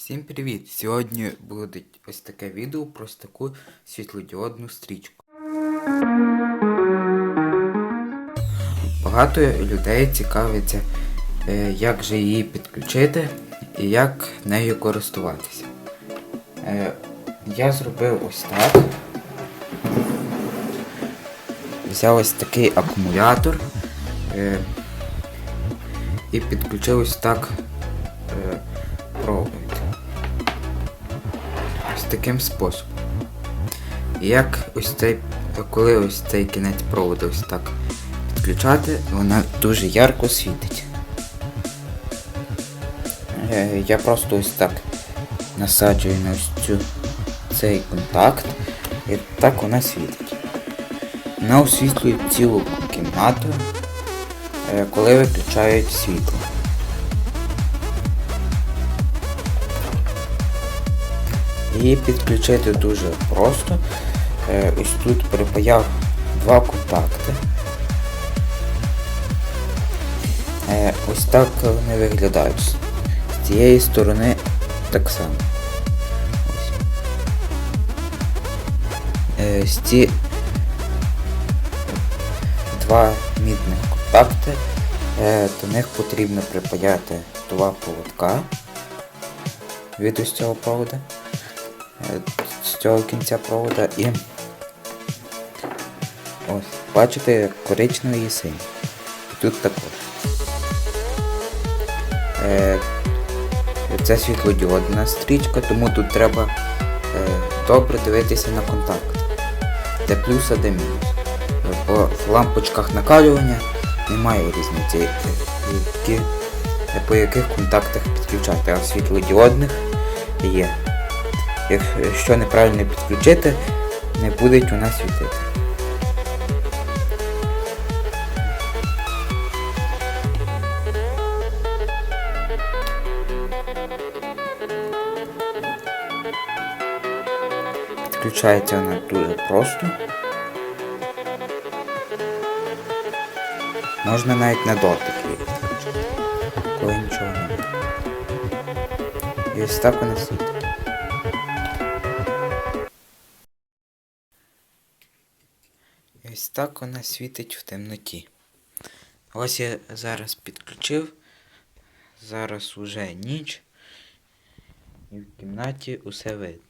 Всім привіт! Сьогодні буде ось таке відео про таку світлодіодну стрічку. Багато людей цікавиться, е, як же її підключити і як нею користуватися. Е, Я зробив ось так. Взяв ось такий акумулятор е, і підключив ось так таким способом. Як ось цей, коли ось цей кінець проводу ось так підключати, вона дуже ярко світить. Е, Я просто ось так насаджую на ось цю цей контакт і так вона світить. Вона освітлює цілу кімнату, е, коли виключають світло. Її підключити дуже просто. Е, Ось тут припаяв два контакти. Е, Ось так вони виглядають. З цієї сторони так само. Ось. Е, ці два мідних контакти. До них потрібно припаяти два проводка від ось цього провода з цього кінця провода і ось, бачите, коричневий і синій. Тут також. Е, це світлодіодна стрічка, тому тут треба е, добре дивитися на контакт. Де плюс, а де мінус. Е, По лампочках накалювання немає різниці, е, які, е, по яких контактах підключати, а світлодіодних є. Якщо неправильно підключити, не буде вона світити. Підключається вона дуже просто. Можна навіть на дотик її коли нічого немає. І ось так вона світить. Ось так вона світить в темноті. Ось я зараз підключив. Зараз уже ніч. І в кімнаті усе видно.